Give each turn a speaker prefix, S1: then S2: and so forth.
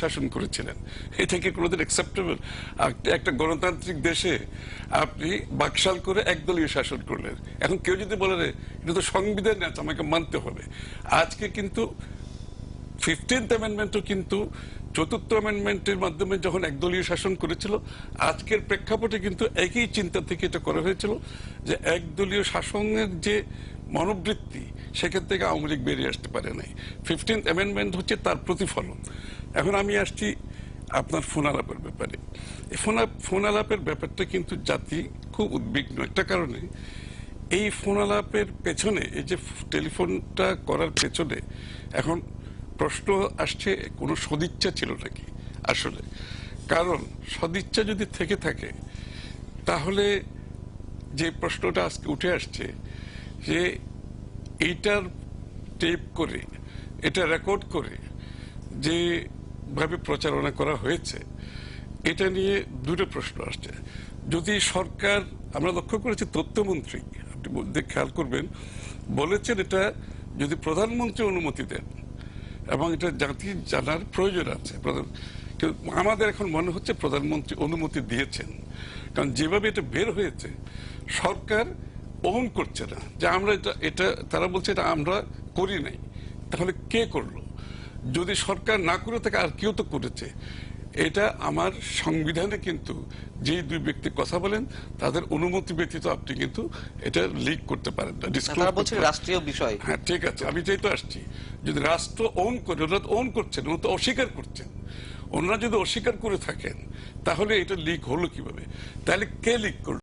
S1: শাসন করেছিলেন। এটা কি কোনোদিন অ্যাকসেপ্টেবল একটা গণতান্ত্রিক দেশে আপনি বাকশাল করে একদলীয় শাসন করলেন। এখন কেউ যদি বলে রে, এটা তো সংবিধান আছে আমাকে মানতে হবে। আজকে কিন্তু ফিফটিন্থ অ্যামেন্ডমেন্টও কিন্তু চতুর্থ অ্যামেন্ডমেন্টের মাধ্যমে যখন একদলীয় শাসন করেছিল, আজকের প্রেক্ষাপটে কিন্তু একই চিন্তা থেকে এটা করা হয়েছিল যে একদলীয় শাসনের যে মনোবৃত্তি, সেখান থেকে আওয়ামী লীগ বেরিয়ে আসতে পারে নাই। ফিফটিন্থ অ্যামেন্ডমেন্ট হচ্ছে তার প্রতিফলন। এখন আমি আসছি আপনার ফোন আলাপের ব্যাপারে। ফোন ফোন আলাপের ব্যাপারটা কিন্তু জাতি খুব উদ্বিগ্ন। একটা কারণে এই ফোন আলাপের পেছনে, এই যে টেলিফোনটা করার পেছনে এখন প্রশ্ন আসছে, কোনো সদিচ্ছা ছিল নাকি? আসলে। কারণ সদিচ্ছা যদি থেকে থাকে, তাহলে যে প্রশ্নটা আজকে উঠে আসছে যে এইটার টেপ করে, এটা রেকর্ড করে যে ভাবে প্রচারণা করা হয়েছে। এটা নিয়ে দুটো প্রশ্ন আসছে। যদি সরকার, আমরা লক্ষ্য করেছি তথ্যমন্ত্রী, আপনি খেয়াল করবেন, বলেছেন এটা যদি প্রধানমন্ত্রী অনুমতি দেন, এবং এটা জাতির জানার প্রয়োজন আছে, প্রধান- আমাদের এখন মনে হচ্ছে প্রধানমন্ত্রী অনুমতি দিয়েছেন। কারণ যেভাবে এটা বের হয়েছে, সরকার ওন করছে না। যে আমরা এটা এটা তারা বলছে এটা আমরা করি নাই। তাহলে কে করল? যদি সরকার না করে থাকে আর কেউ তো করেছে। এটা আমার সংবিধানে কিন্তু যে দুই ব্যক্তি কথা বলেন তাদের অনুমতি ব্যতীত আপনি কিন্তু এটা লিক করতে পারেন না
S2: তারা রাষ্ট্রীয় বিষয়।
S1: হ্যাঁ ঠিক আছে আমি যেই তো আসছি যদি রাষ্ট্র ওন করে ওরা ওন করছেন ওরা তো অস্বীকার করছেন। ওনারা যদি অস্বীকার করে থাকেন তাহলে এটা লিক হলো কীভাবে? তাহলে কে লিক করল?